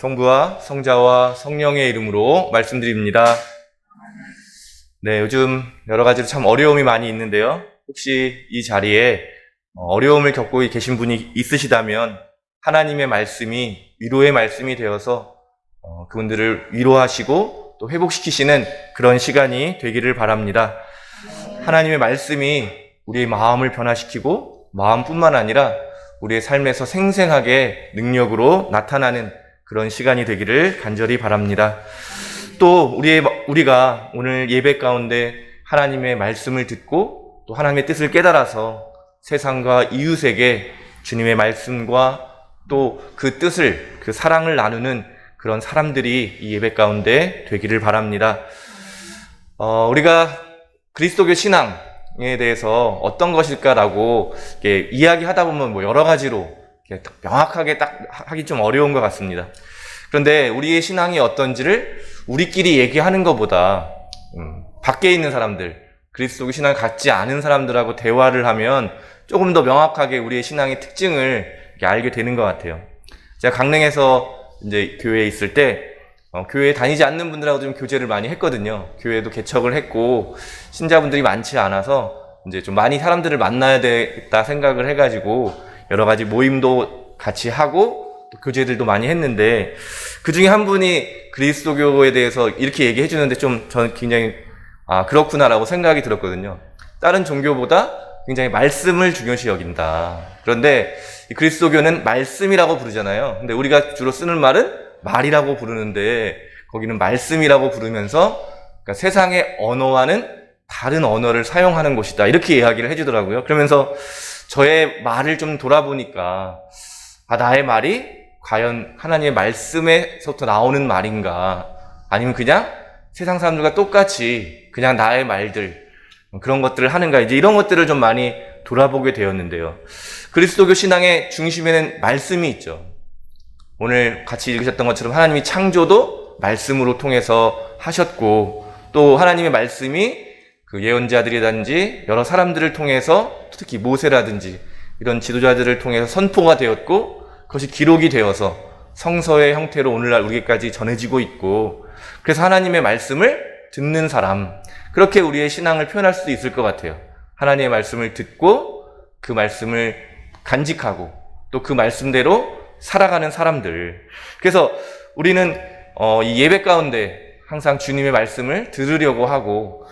성부와 성자와 성령의 이름으로 말씀드립니다. 네, 요즘 여러 가지로 참 어려움이 많이 있는데요. 혹시 이 자리에 어려움을 겪고 계신 분이 있으시다면 하나님의 말씀이 위로의 말씀이 되어서 어, 그분들을 위로하시고 또 회복시키시는 그런 시간이 되기를 바랍니다. 하나님의 말씀이 우리의 마음을 변화시키고 마음뿐만 아니라 우리의 삶에서 생생하게 능력으로 나타나는 그런 시간이 되기를 간절히 바랍니다. 또 우리의 우리가 오늘 예배 가운데 하나님의 말씀을 듣고 또 하나님의 뜻을 깨달아서 세상과 이웃에게 주님의 말씀과 또 그 뜻을 그 사랑을 나누는 그런 사람들이 이 예배 가운데 되기를 바랍니다. 어, 우리가 그리스도교 신앙에 대해서 어떤 것일까라고 이야기하다 보면 뭐 여러 가지로 명확하게 딱 하기 좀 어려운 것 같습니다. 그런데 우리의 신앙이 어떤지를 우리끼리 얘기하는 것보다 음, 밖에 있는 사람들, 그리스도교 신앙을 갖지 않은 사람들하고 대화를 하면 조금 더 명확하게 우리의 신앙의 특징을 알게 되는 것 같아요. 제가 강릉에서 이제 교회에 있을 때 어, 교회에 다니지 않는 분들하고 좀 교제를 많이 했거든요. 교회도 개척을 했고 신자분들이 많지 않아서 이제 좀 많이 사람들을 만나야 되겠다 생각을 해가지고 여러 가지 모임도 같이 하고 또 교제들도 많이 했는데 그 중에 한 분이 그리스도교에 대해서 이렇게 얘기해 주는데 좀 저는 굉장히 아 그렇구나라고 생각이 들었거든요. 다른 종교보다 굉장히 말씀을 중요시 여긴다. 그런데 그리스도교는 말씀이라고 부르잖아요. 근데 우리가 주로 쓰는 말은 말이라고 부르는데 거기는 말씀이라고 부르면서 그러니까 세상의 언어와는 다른 언어를 사용하는 곳이다. 이렇게 이야기를 해주더라고요. 그러면서 저의 말을 좀 돌아보니까 아, 나의 말이 과연 하나님의 말씀에서부터 나오는 말인가 아니면 그냥 세상 사람들과 똑같이 그냥 나의 말들 그런 것들을 하는가 이제 이런 것들을 좀 많이 돌아보게 되었는데요. 그리스도교 신앙의 중심에는 말씀이 있죠. 오늘 같이 읽으셨던 것처럼 하나님이 창조도 말씀으로 통해서 하셨고 또 하나님의 말씀이 그 예언자들이라든지 여러 사람들을 통해서 특히 모세라든지 이런 지도자들을 통해서 선포가 되었고 그것이 기록이 되어서 성서의 형태로 오늘날 우리에게까지 전해지고 있고 그래서 하나님의 말씀을 듣는 사람 그렇게 우리의 신앙을 표현할 수도 있을 것 같아요. 하나님의 말씀을 듣고 그 말씀을 간직하고 또 그 말씀대로 살아가는 사람들. 그래서 우리는 어, 이 예배 가운데 항상 주님의 말씀을 들으려고 하고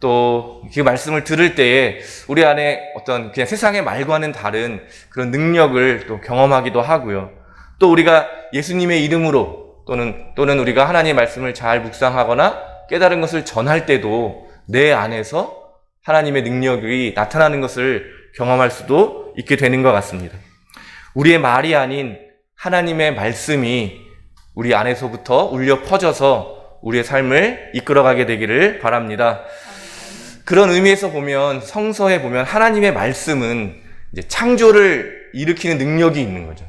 또 그 말씀을 들을 때에 우리 안에 어떤 그냥 세상의 말과는 다른 그런 능력을 또 경험하기도 하고요. 또 우리가 예수님의 이름으로 또는 또는 우리가 하나님의 말씀을 잘 묵상하거나 깨달은 것을 전할 때도 내 안에서 하나님의 능력이 나타나는 것을 경험할 수도 있게 되는 것 같습니다. 우리의 말이 아닌 하나님의 말씀이 우리 안에서부터 울려 퍼져서 우리의 삶을 이끌어가게 되기를 바랍니다. 그런 의미에서 보면 성서에 보면 하나님의 말씀은 이제 창조를 일으키는 능력이 있는 거죠.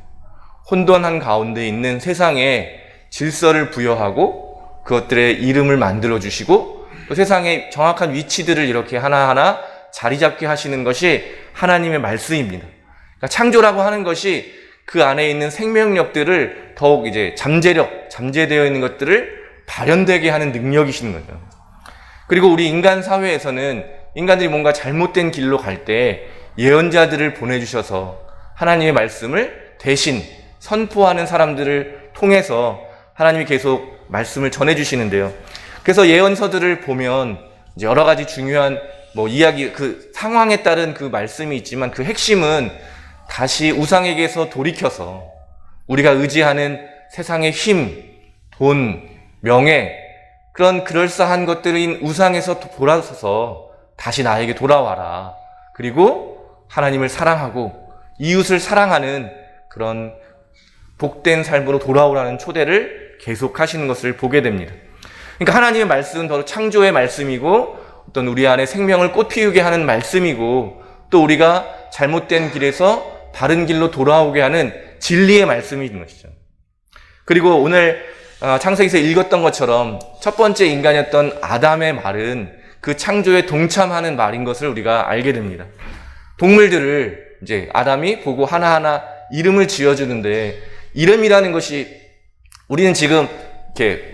혼돈한 가운데 있는 세상에 질서를 부여하고 그것들의 이름을 만들어 주시고 또 세상의 정확한 위치들을 이렇게 하나하나 자리 잡게 하시는 것이 하나님의 말씀입니다. 그러니까 창조라고 하는 것이 그 안에 있는 생명력들을 더욱 이제 잠재력, 잠재되어 있는 것들을 발현되게 하는 능력이시는 거죠. 그리고 우리 인간 사회에서는 인간들이 뭔가 잘못된 길로 갈 때 예언자들을 보내주셔서 하나님의 말씀을 대신 선포하는 사람들을 통해서 하나님이 계속 말씀을 전해주시는데요. 그래서 예언서들을 보면 여러 가지 중요한 뭐 이야기, 그 상황에 따른 그 말씀이 있지만 그 핵심은 다시 우상에게서 돌이켜서 우리가 의지하는 세상의 힘, 돈, 명예, 그런 그럴싸한 것들인 우상에서 돌아서서 다시 나에게 돌아와라. 그리고 하나님을 사랑하고 이웃을 사랑하는 그런 복된 삶으로 돌아오라는 초대를 계속 하시는 것을 보게 됩니다. 그러니까 하나님의 말씀은 바로 창조의 말씀이고 어떤 우리 안에 생명을 꽃피우게 하는 말씀이고 또 우리가 잘못된 길에서 바른 길로 돌아오게 하는 진리의 말씀이 있는 것이죠. 그리고 오늘 어, 창세기에서 읽었던 것처럼 첫 번째 인간이었던 아담의 말은 그 창조에 동참하는 말인 것을 우리가 알게 됩니다. 동물들을 이제 아담이 보고 하나하나 이름을 지어주는데 이름이라는 것이 우리는 지금 이렇게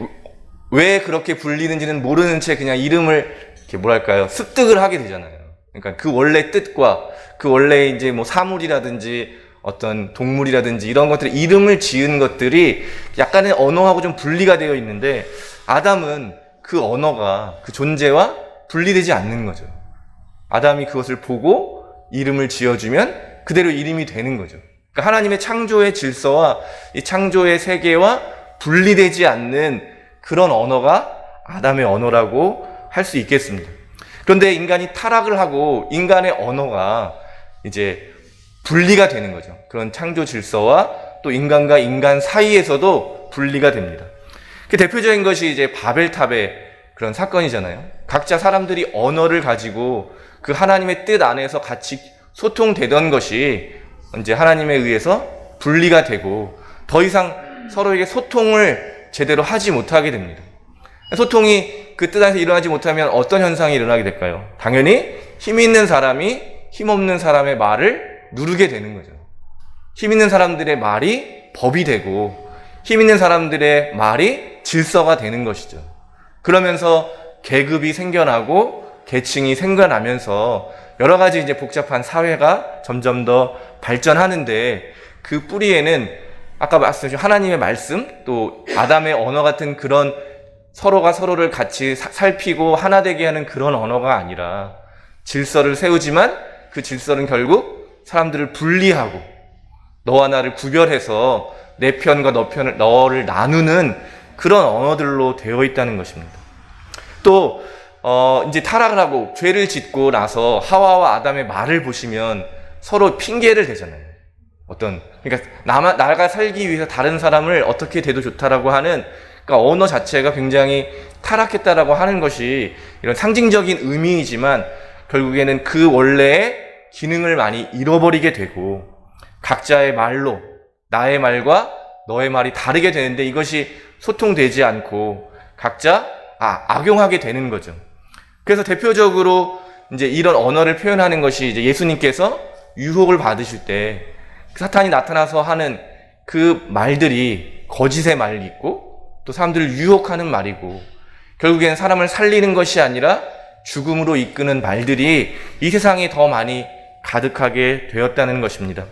왜 그렇게 불리는지는 모르는 채 그냥 이름을 이렇게 뭐랄까요 습득을 하게 되잖아요. 그러니까 그 원래 뜻과 그 원래 이제 뭐 사물이라든지 어떤 동물이라든지 이런 것들 이름을 지은 것들이 약간의 언어하고 좀 분리가 되어 있는데 아담은 그 언어가 그 존재와 분리되지 않는 거죠. 아담이 그것을 보고 이름을 지어주면 그대로 이름이 되는 거죠. 그러니까 하나님의 창조의 질서와 이 창조의 세계와 분리되지 않는 그런 언어가 아담의 언어라고 할 수 있겠습니다. 그런데 인간이 타락을 하고 인간의 언어가 이제 분리가 되는 거죠. 그런 창조 질서와 또 인간과 인간 사이에서도 분리가 됩니다. 그 대표적인 것이 이제 바벨탑의 그런 사건이잖아요. 각자 사람들이 언어를 가지고 그 하나님의 뜻 안에서 같이 소통되던 것이 이제 하나님에 의해서 분리가 되고 더 이상 서로에게 소통을 제대로 하지 못하게 됩니다. 소통이 그 뜻 안에서 일어나지 못하면 어떤 현상이 일어나게 될까요? 당연히 힘 있는 사람이 힘 없는 사람의 말을 누르게 되는 거죠. 힘 있는 사람들의 말이 법이 되고 힘 있는 사람들의 말이 질서가 되는 것이죠. 그러면서 계급이 생겨나고 계층이 생겨나면서 여러 가지 이제 복잡한 사회가 점점 더 발전하는데 그 뿌리에는 아까 말씀하신 하나님의 말씀 또 아담의 언어 같은 그런 서로가 서로를 같이 사- 살피고 하나 되게 하는 그런 언어가 아니라 질서를 세우지만 그 질서는 결국 사람들을 분리하고 너와 나를 구별해서 내 편과 너 편을 너를 나누는 그런 언어들로 되어 있다는 것입니다. 또 어, 이제 타락을 하고 죄를 짓고 나서 하와와 아담의 말을 보시면 서로 핑계를 대잖아요. 어떤 그러니까 나만 나가 살기 위해서 다른 사람을 어떻게 대도 좋다라고 하는 그러니까 언어 자체가 굉장히 타락했다라고 하는 것이 이런 상징적인 의미이지만 결국에는 그 원래의 기능을 많이 잃어버리게 되고 각자의 말로 나의 말과 너의 말이 다르게 되는데 이것이 소통되지 않고 각자 아, 악용하게 되는 거죠. 그래서 대표적으로 이제 이런 언어를 표현하는 것이 이제 예수님께서 유혹을 받으실 때 사탄이 나타나서 하는 그 말들이 거짓의 말이 있고 또 사람들을 유혹하는 말이고 결국에는 사람을 살리는 것이 아니라 죽음으로 이끄는 말들이 이 세상에 더 많이 가득하게 되었다는 것입니다.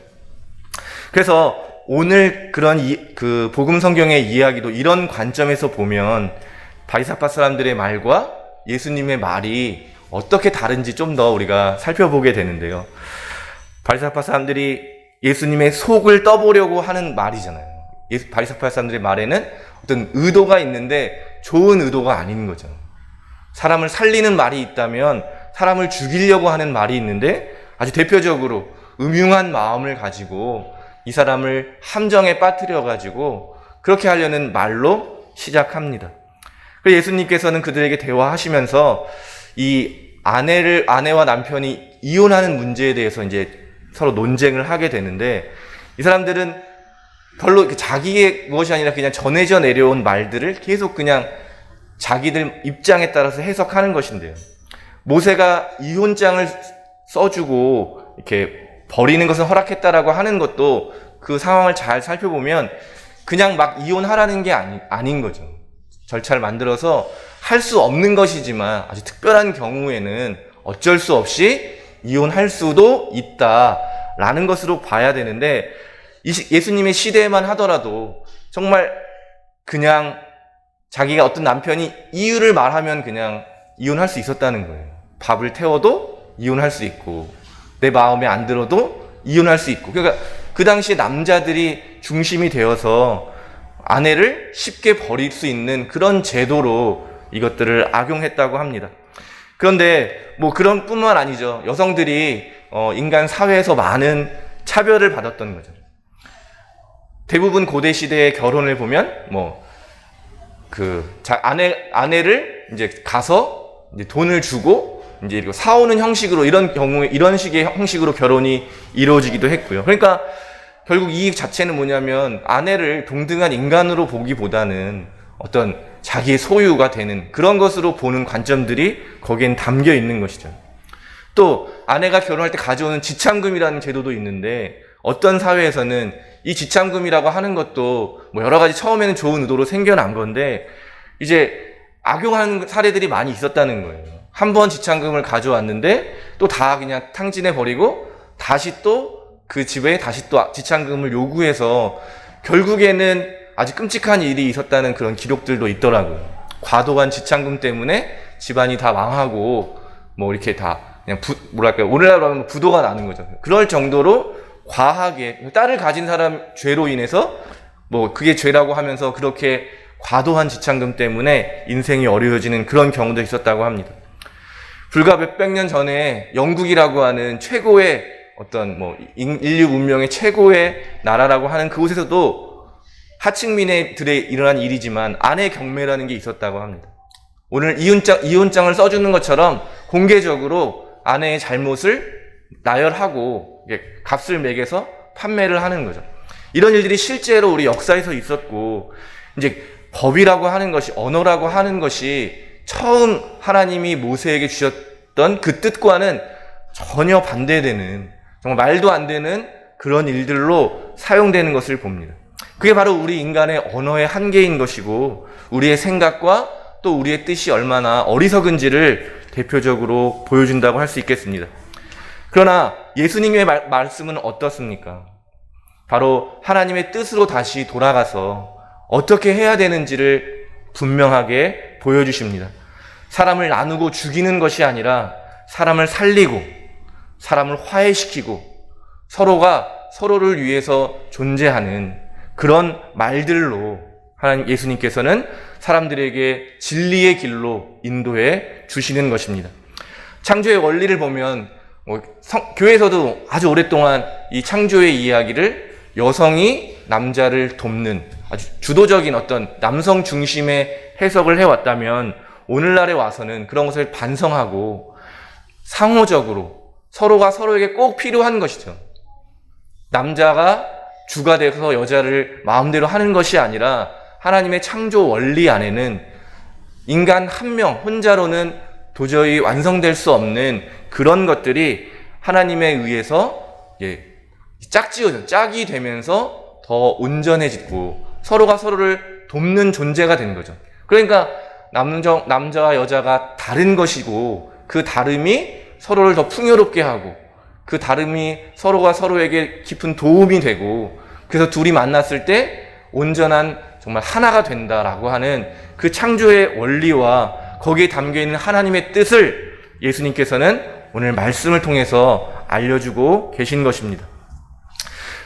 그래서 오늘 그런 이, 그 복음 성경의 이야기도 이런 관점에서 보면 바리사파 사람들의 말과 예수님의 말이 어떻게 다른지 좀 더 우리가 살펴보게 되는데요. 바리사파 사람들이 예수님의 속을 떠보려고 하는 말이잖아요. 예수, 바리사파 사람들의 말에는 어떤 의도가 있는데 좋은 의도가 아닌 거죠. 사람을 살리는 말이 있다면 사람을 죽이려고 하는 말이 있는데 아주 대표적으로 음흉한 마음을 가지고 이 사람을 함정에 빠뜨려 가지고 그렇게 하려는 말로 시작합니다. 그래서 예수님께서는 그들에게 대화하시면서 이 아내를 아내와 남편이 이혼하는 문제에 대해서 이제 서로 논쟁을 하게 되는데 이 사람들은 별로 자기의 무엇이 아니라 그냥 전해져 내려온 말들을 계속 그냥 자기들 입장에 따라서 해석하는 것인데요. 모세가 이혼장을 써주고 이렇게 버리는 것을 허락했다라고 하는 것도 그 상황을 잘 살펴보면 그냥 막 이혼하라는 게 아니, 아닌 거죠. 절차를 만들어서 할 수 없는 것이지만 아주 특별한 경우에는 어쩔 수 없이 이혼할 수도 있다라는 것으로 봐야 되는데 예수님의 시대에만 하더라도 정말 그냥 자기가 어떤 남편이 이유를 말하면 그냥 이혼할 수 있었다는 거예요. 밥을 태워도 이혼할 수 있고 내 마음에 안 들어도 이혼할 수 있고 그러니까 그 당시에 남자들이 중심이 되어서 아내를 쉽게 버릴 수 있는 그런 제도로 이것들을 악용했다고 합니다. 그런데 뭐 그런 뿐만 아니죠. 여성들이 어, 인간 사회에서 많은 차별을 받았던 거죠. 대부분 고대 시대의 결혼을 보면 뭐그 아내 아내를 이제 가서 이제 돈을 주고 이제 이렇게 사오는 형식으로 이런 경우에 이런 식의 형식으로 결혼이 이루어지기도 했고요. 그러니까 결국 이 자체는 뭐냐면 아내를 동등한 인간으로 보기보다는 어떤 자기의 소유가 되는 그런 것으로 보는 관점들이 거기엔 담겨 있는 것이죠. 또 아내가 결혼할 때 가져오는 지참금이라는 제도도 있는데 어떤 사회에서는 이 지참금이라고 하는 것도 뭐 여러 가지 처음에는 좋은 의도로 생겨난 건데 이제 악용하는 사례들이 많이 있었다는 거예요. 한 번 지참금을 가져왔는데 또 다 그냥 탕진해 버리고 다시 또 그 집에 다시 또 지참금을 요구해서 결국에는 아주 끔찍한 일이 있었다는 그런 기록들도 있더라고요. 과도한 지참금 때문에 집안이 다 망하고 뭐 이렇게 다 그냥 부, 뭐랄까요 오늘날로 하면 부도가 나는 거죠. 그럴 정도로 과하게 딸을 가진 사람 죄로 인해서 뭐 그게 죄라고 하면서 그렇게 과도한 지참금 때문에 인생이 어려워지는 그런 경우도 있었다고 합니다. 불과 몇백 년 전에 영국이라고 하는 최고의 어떤 뭐 인- 인류 문명의 최고의 나라라고 하는 그곳에서도 하층민들에 일어난 일이지만 아내 경매라는 게 있었다고 합니다. 오늘 이혼장, 이혼장을 써주는 것처럼 공개적으로 아내의 잘못을 나열하고 값을 매겨서 판매를 하는 거죠. 이런 일들이 실제로 우리 역사에서 있었고, 이제 법이라고 하는 것이, 언어라고 하는 것이 처음 하나님이 모세에게 주셨던 그 뜻과는 전혀 반대되는, 정말 말도 안 되는 그런 일들로 사용되는 것을 봅니다. 그게 바로 우리 인간의 언어의 한계인 것이고, 우리의 생각과 또 우리의 뜻이 얼마나 어리석은지를 대표적으로 보여준다고 할 수 있겠습니다. 그러나 예수님의 말, 말씀은 어떻습니까? 바로 하나님의 뜻으로 다시 돌아가서 어떻게 해야 되는지를 분명하게 보여주십니다. 사람을 나누고 죽이는 것이 아니라 사람을 살리고 사람을 화해시키고 서로가 서로를 위해서 존재하는 그런 말들로 하나님 예수님께서는 사람들에게 진리의 길로 인도해 주시는 것입니다. 창조의 원리를 보면 뭐 성- 교회에서도 아주 오랫동안 이 창조의 이야기를 여성이 남자를 돕는 아주 주도적인 어떤 남성 중심의 해석을 해왔다면 오늘날에 와서는 그런 것을 반성하고 상호적으로 서로가 서로에게 꼭 필요한 것이죠. 남자가 주가 돼서 여자를 마음대로 하는 것이 아니라 하나님의 창조 원리 안에는 인간 한 명 혼자로는 도저히 완성될 수 없는 그런 것들이 하나님에 의해서 예, 짝지어져 짝이 되면서 더 온전해지고 서로가 서로를 돕는 존재가 되는 거죠. 그러니까 남자, 남자와 여자가 다른 것이고 그 다름이 서로를 더 풍요롭게 하고 그 다름이 서로가 서로에게 깊은 도움이 되고 그래서 둘이 만났을 때 온전한 정말 하나가 된다라고 하는 그 창조의 원리와 거기에 담겨 있는 하나님의 뜻을 예수님께서는 오늘 말씀을 통해서 알려주고 계신 것입니다.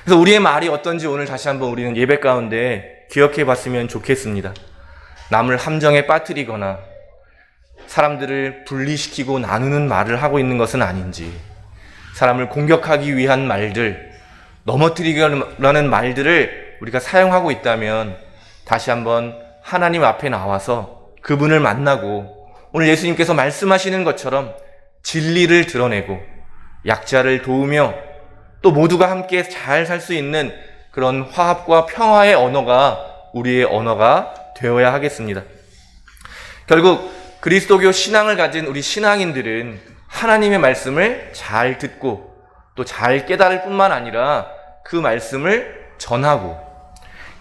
그래서 우리의 말이 어떤지 오늘 다시 한번 우리는 예배 가운데 기억해 봤으면 좋겠습니다. 남을 함정에 빠뜨리거나 사람들을 분리시키고 나누는 말을 하고 있는 것은 아닌지, 사람을 공격하기 위한 말들, 넘어뜨리려는 말들을 우리가 사용하고 있다면 다시 한번 하나님 앞에 나와서 그분을 만나고 오늘 예수님께서 말씀하시는 것처럼 진리를 드러내고 약자를 도우며 또 모두가 함께 잘 살 수 있는 그런 화합과 평화의 언어가 우리의 언어가 되어야 하겠습니다. 결국 그리스도교 신앙을 가진 우리 신앙인들은 하나님의 말씀을 잘 듣고 또 잘 깨달을 뿐만 아니라 그 말씀을 전하고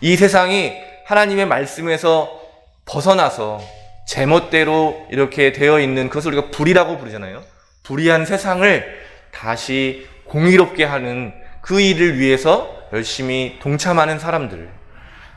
이 세상이 하나님의 말씀에서 벗어나서 제멋대로 이렇게 되어 있는 그것을 우리가 불이라고 부르잖아요. 불의한 세상을 다시 공의롭게 하는 그 일을 위해서 열심히 동참하는 사람들.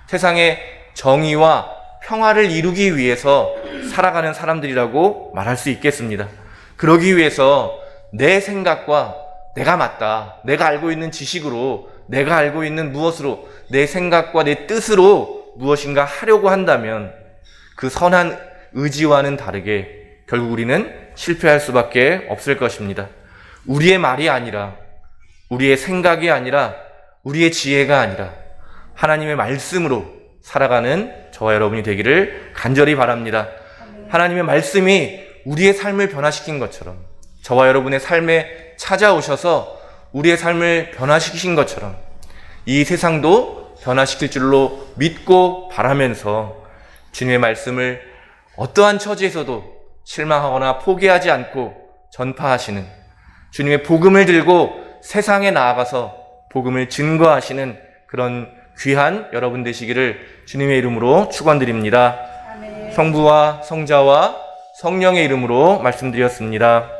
세상의 정의와 평화를 이루기 위해서 살아가는 사람들이라고 말할 수 있겠습니다. 그러기 위해서 내 생각과 내가 맞다. 내가 알고 있는 지식으로, 내가 알고 있는 무엇으로, 내 생각과 내 뜻으로 무엇인가 하려고 한다면 그 선한 의지와는 다르게 결국 우리는 실패할 수밖에 없을 것입니다. 우리의 말이 아니라, 우리의 생각이 아니라, 우리의 지혜가 아니라, 하나님의 말씀으로 살아가는 저와 여러분이 되기를 간절히 바랍니다. 하나님의 말씀이 우리의 삶을 변화시킨 것처럼, 저와 여러분의 삶에 찾아오셔서 우리의 삶을 변화시키신 것처럼, 이 세상도 변화시킬 줄로 믿고 바라면서 주님의 말씀을 어떠한 처지에서도 실망하거나 포기하지 않고 전파하시는 주님의 복음을 들고 세상에 나아가서 복음을 증거하시는 그런 귀한 여러분 되시기를 주님의 이름으로 축원드립니다. 성부와 성자와 성령의 이름으로 말씀드렸습니다.